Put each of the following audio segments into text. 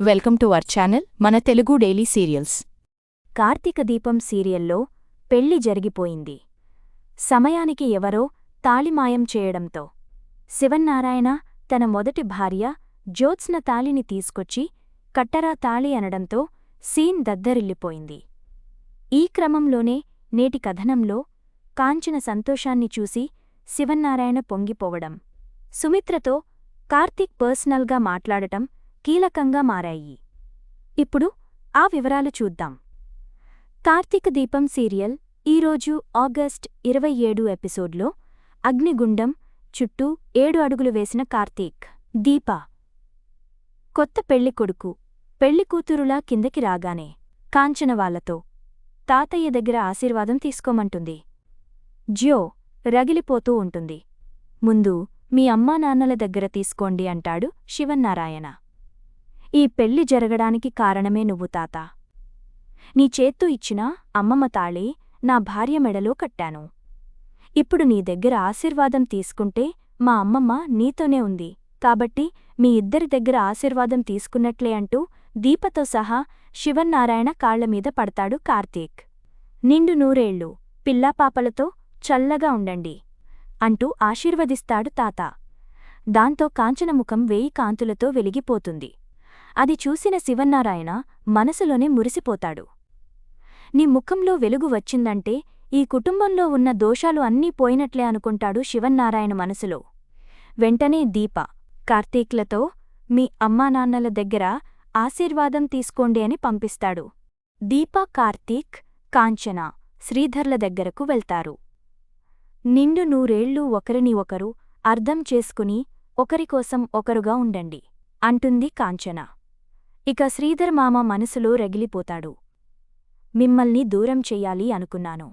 Welcome to our channel మన Telugu daily serials. Karthika దీపం సీరియల్లో పెళ్ళి జరిగిపోయింది. సమయానికి ఎవరో తాళిమాయం చేయడంతో శివన్నారాయణ తన మొదటి భార్య జ్యోత్స్న తాళిని తీసుకొచ్చి కట్టరా తాళి అనడంతో సీన్ దద్దరిల్లిపోయింది. ఈ క్రమంలోనే నేటి కథనంలో కాంచిన సంతోషాన్ని చూసి శివన్నారాయణ పొంగిపోవడం. సుమిత్రతో కార్తీక్ పర్సనల్గా మాట్లాడటం కీలకంగా మారాయి. ఇప్పుడు ఆ వివరాలు చూద్దాం. కార్తీక దీపం సీరియల్ ఈరోజు ఆగస్ట్ ఇరవై ఏడు ఎపిసోడ్లో అగ్నిగుండం చుట్టూ ఏడు అడుగులు వేసిన కార్తీక్. దీప. కొత్త పెళ్ళి కొడుకు. కిందకి రాగానే కాంచనవాళ్ళతో తాతయ్య దగ్గర ఆశీర్వాదం తీసుకోమంటుంది. జ్యో రగిలిపోతూ ఉంటుంది. ముందు మీ అమ్మానాన్నల దగ్గర తీసుకోండి అంటాడు శివన్నారాయణ. ఈ పెళ్ళి జరగడానికి కారణమే నువ్వు తాత. నీ చేత్తు ఇచ్చిన అమ్మమ్మ తాళి నా భార్య మెడలో కట్టాను. ఇప్పుడు నీ దగ్గర ఆశీర్వాదం తీసుకుంటే మా అమ్మమ్మ నీతోనే ఉంది. కాబట్టి మీ ఇద్దరి దగ్గర ఆశీర్వాదం తీసుకున్నట్లే అంటూ దీపతో సహా శివన్నారాయణ కాళ్ళమీద పడతాడు కార్తీక్. నిండు నూరేళ్ళు పిల్లాపాపలతో చల్లగా ఉండండి అంటూ ఆశీర్వదిస్తాడు తాత. దాంతో కాంచనముఖం వేయి కాంతులతో వెలిగిపోతుంది. అది చూసిన శివన్నారాయణ మనసులోనే మురిసిపోతాడు. నీ ముఖంలో వెలుగు వచ్చిందంటే ఈ కుటుంబంలో ఉన్న దోషాలు అన్నీ పోయినట్లే అనుకుంటాడు శివన్నారాయణ మనసులో. వెంటనే దీప కార్తీక్లతో మీ అమ్మానాన్నల దగ్గర ఆశీర్వాదం తీసుకోండి అని పంపిస్తాడు. దీప కార్తీక్ కాంచన శ్రీధర్ల దగ్గరకు వెళ్తారు. నిండు నూరేళ్ళూ ఒకరిని ఒకరు అర్థం చేసుకుని ఒకరికోసం ఒకరుగా ఉండండి అంటుంది కాంచన. ఇక శ్రీధర్ మామ మనసులో రగిలిపోతాడు. మిమ్మల్ని దూరం చెయ్యాలి అనుకున్నాను.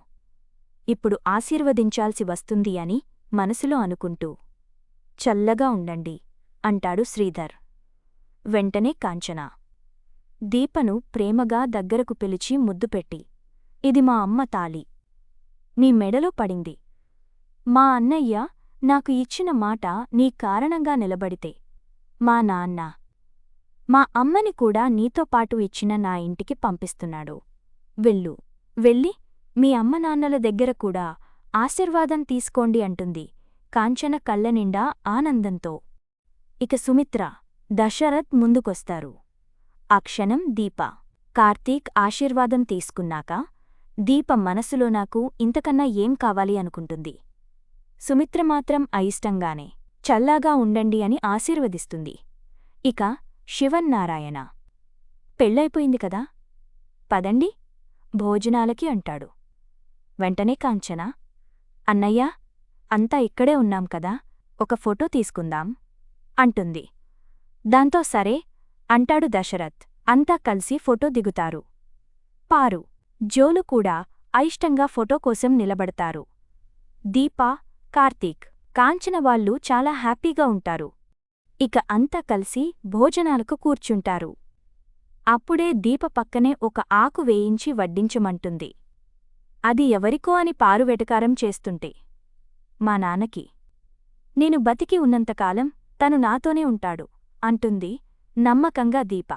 ఇప్పుడు ఆశీర్వదించాల్సి వస్తుంది అని మనసులో అనుకుంటూ చల్లగా ఉండండి అంటాడు శ్రీధర్. వెంటనే కాంచన దీపను ప్రేమగా దగ్గరకు పిలిచి ముద్దుపెట్టి ఇది మా అమ్మ తాళి. నీ మెడలో పడింది. మా అన్నయ్య నాకు ఇచ్చిన మాట నీ కారణంగా నిలబడితే మా నాన్న మా అమ్మని కూడా నీతో పాటు ఇచ్చిన నా ఇంటికి పంపిస్తున్నాడు. వెళ్ళు. వెళ్ళి మీ అమ్మ నాన్నల దగ్గర కూడా ఆశీర్వాదం తీసుకోండి అంటుంది కాంచన కళ్ళనిండా ఆనందంతో. ఇక సుమిత్ర దశరథ్ ముందుకొస్తారు. ఆ క్షణం దీప కార్తీక్ ఆశీర్వాదం తీసుకున్నాక దీప మనసులో నాకు ఇంతకన్నా ఏం కావాలి అనుకుంటుంది. సుమిత్ర మాత్రం అయిష్టంగానే చల్లాగా ఉండండి అని ఆశీర్వదిస్తుంది. ఇక శివన్నారాయణ. పెళ్ళైపోయింది కదా? పదండి భోజనాలకి అంటాడు. వెంటనే కాంచన అన్నయ్యా అంతా ఇక్కడే ఉన్నాం కదా ఒక ఫోటో తీసుకుందాం అంటుంది. దాంతో సరే అంటాడు దశరథ్ అంతా కలిసి ఫోటో దిగుతారు. పారు జోలు కూడా అయిష్టంగా ఫోటో కోసం నిలబడతారు. దీపా కార్తీక్ కాంచన వాళ్ళు చాలా హ్యాపీగా ఉంటారు. ఇక అంతా కలిసి భోజనాలకు కూర్చుంటారు. అప్పుడే దీప పక్కనే ఒక ఆకు వేయించి వడ్డించమంటుంది. అది ఎవరికో అని పారు వెటకారం చేస్తుంటే మా నాన్నకి నేను బతికి ఉన్నంతకాలం తను నాతోనే ఉంటాడు అంటుంది నమ్మకంగా దీప.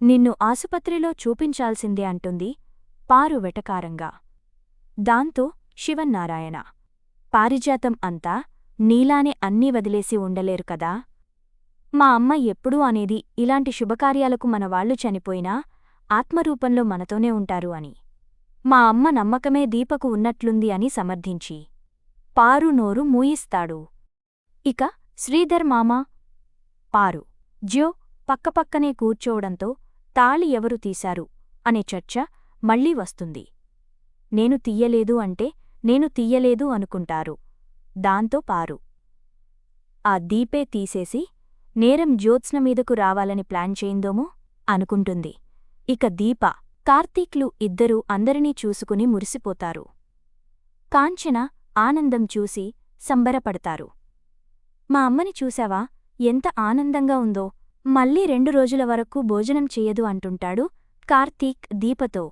నిన్ను ఆసుపత్రిలో చూపించాల్సిందే అంటుంది పారు వెటకారంగా దాంతో శివన్నారాయణ పారిజాతం అంతా నీలానే అన్నీ వదిలేసి ఉండలేరు కదా? మా అమ్మ ఎప్పుడూ అనేది ఇలాంటి శుభకార్యాలకు మన వాళ్ళు చనిపోయినా ఆత్మరూపంలో మనతోనే ఉంటారు అని. మా అమ్మ నమ్మకమే దీపకు ఉన్నట్లుంది అని సమర్థించి పారు నోరు మూయిస్తాడు. ఇక శ్రీధర్ మామ పారు. జ్యో పక్కపక్కనే కూర్చోవడంతో తాళి ఎవరు తీశారు అనే చర్చ మళ్ళీ వస్తుంది. నేను తీయలేదు అంటే నేను తీయలేదు అనుకుంటారు. దాంతో పారు. ఆ దీపే తీసేసి నేరం జ్యోత్స్న మీదకు రావాలని ప్లాన్ చేయిందోమో అనుకుంటుంది. ఇక దీప కార్తీక్లు ఇద్దరూ అందరినీ చూసుకుని మురిసిపోతారు. కాంచన ఆనందం చూసి సంబరపడతారు. మా అమ్మని చూశావా? ఎంత ఆనందంగా ఉందో. మళ్ళీ రెండు రోజుల వరకు భోజనం చెయ్యదు అంటుంటాడు కార్తీక్ దీపతో.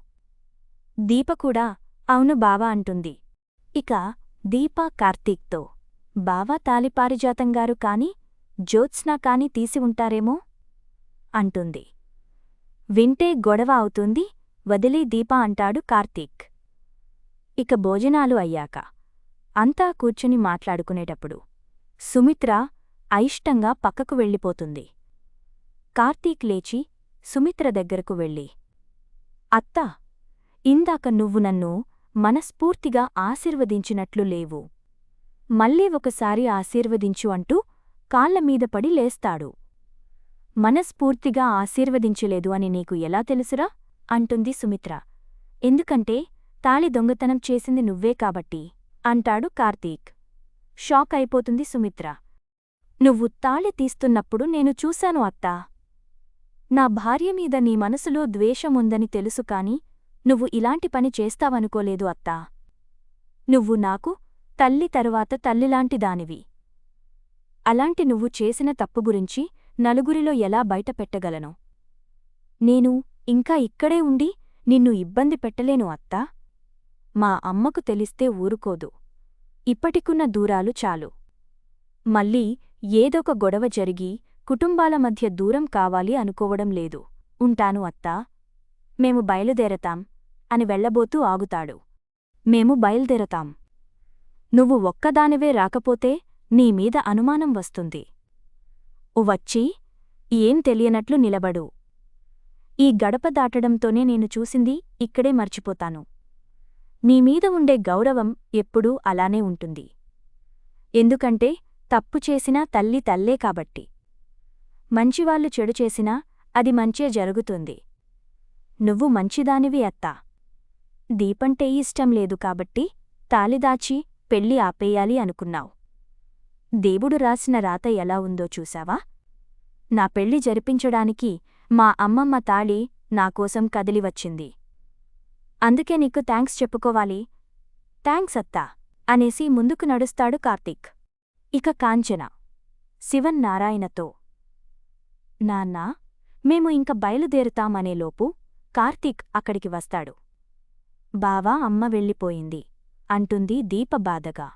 దీప కూడా అవును బావా అంటుంది. ఇక దీప కార్తీక్తో. బావా తాలిపారిజాతంగారు కాని జ్యోత్స్నా కాని తీసి ఉంటారేమో? అంటుంది. వింటే గొడవ అవుతుంది వదిలే దీప అంటాడు కార్తీక్. ఇక భోజనాలు అయ్యాక. అంతా కూర్చుని మాట్లాడుకునేటప్పుడు సుమిత్ర అయిష్టంగా పక్కకు వెళ్ళిపోతుంది. కార్తీక్ లేచి సుమిత్ర దగ్గరకు వెళ్ళి అత్తా ఇందాక నువ్వు నన్ను మనస్ఫూర్తిగా ఆశీర్వదించినట్లు లేవు. మళ్ళీ ఒకసారి ఆశీర్వదించు అంటూ కాళ్ళమీద పడి లేస్తాడు. మనస్ఫూర్తిగా ఆశీర్వదించలేదు అని నీకు ఎలా తెలుసురా? అంటుంది సుమిత్ర. ఎందుకంటే తాళి దొంగతనం చేసింది నువ్వే కాబట్టి అంటాడు కార్తీక్. షాక్ అయిపోతుంది సుమిత్ర. నువ్వు తాళి తీస్తున్నప్పుడు నేను చూశాను అత్తా. నా భార్య మీద నీ మనసులో ద్వేషముందని తెలుసు కాని నువ్వు ఇలాంటి పని చేస్తావనుకోలేదు అత్తా. నువ్వు నాకు తల్లి తరువాత తల్లిలాంటి దానివి. అలాంటి నువ్వు చేసిన తప్పు గురించి నలుగురిలో ఎలా బయటపెట్టగలను? నేను ఇంకా ఇక్కడే ఉండి నిన్ను ఇబ్బంది పెట్టలేను అత్తా. మా అమ్మకు తెలిస్తే ఊరుకోదు. ఇప్పటికున్న దూరాలు చాలు. మళ్ళీ ఏదొక గొడవ జరిగి కుటుంబాల మధ్య దూరం కావాలి అనుకోవడం లేదు. ఉంటాను అత్తా. మేము బయలుదేరతాం అని వెళ్ళబోతూ ఆగుతాడు. మేము బయలుదేరతాం. నువ్వు ఒక్కదానివే రాకపోతే నీమీద అనుమానం వస్తుంది. ఓ వచ్చి ఏం తెలియనట్లు నిలబడు. ఈ గడప దాటడంతోనే నేను చూసింది ఇక్కడే మర్చిపోతాను. నీమీద ఉండే గౌరవం ఎప్పుడూ అలానే ఉంటుంది. ఎందుకంటే తప్పు చేసినా తల్లి తల్లే కాబట్టి. మంచివాళ్ళు చెడు చేసినా అది మంచే జరుగుతుంది. నువ్వు మంచిదానివి అత్తా. దీపంటే ఇష్టం లేదు కాబట్టి తాలిదాచి పెళ్ళి ఆపేయాలి అనుకున్నావు. దేవుడు రాసిన రాత ఎలా ఉందో చూశావా? నా పెళ్ళి జరిపించడానికి మా అమ్మమ్మ తాళి నాకోసం కదిలివచ్చింది అందుకే నీకు థ్యాంక్స్ చెప్పుకోవాలి. థ్యాంక్స్ అత్తా అనేసి ముందుకు నడుస్తాడు కార్తీక్. ఇక కాంచన శివన్ నారాయణతో నాన్నా మేము ఇంక బయలుదేరుతామనేలోపు కార్తీక్ అక్కడికి వస్తాడు. బావా అమ్మ వెళ్ళిపోయింది అంటుంది దీప బాధగా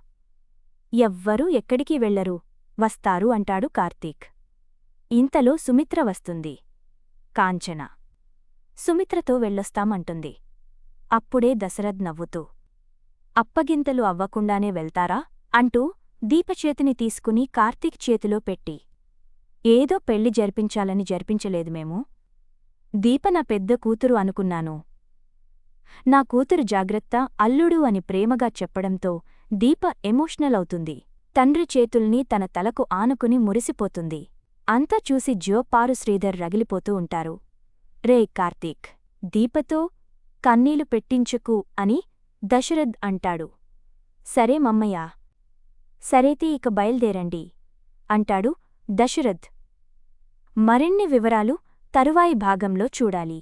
ఎవ్వరూ ఎక్కడికి వెళ్ళరు వస్తారు అంటాడు కార్తీక్. ఇంతలో సుమిత్ర వస్తుంది. కాంచన. సుమిత్రతో వెళ్ళొస్తామంటుంది. అప్పుడే దశరథ్ నవ్వుతూ అప్పగింతలు అవ్వకుండానే వెళ్తారా? అంటూ దీపచేతిని తీసుకుని కార్తీక్ చేతిలో పెట్టి ఏదో పెళ్ళి జరిపించాలని జరిపించలేదు మేము. దీప నా పెద్ద కూతురు అనుకున్నాను. నా కూతురు జాగ్రత్త అల్లుడు అని ప్రేమగా చెప్పడంతో దీప ఎమోషనల్ అవుతుంది. తండ్రి చేతుల్ని తన తలకు ఆనుకుని మురిసిపోతుంది. అంతా చూసి జ్యోపారు శ్రీధర్ రగిలిపోతూ ఉంటారు. రే కార్తీక్ దీపతో కన్నీలు పెట్టించుకు అని దశరథ్ అంటాడు. సరే మమ్మయ్యా. సరేతి ఇక బయల్దేరండి అంటాడు దశరథ్. మరిన్ని వివరాలు తరువాయి భాగంలో చూడాలి.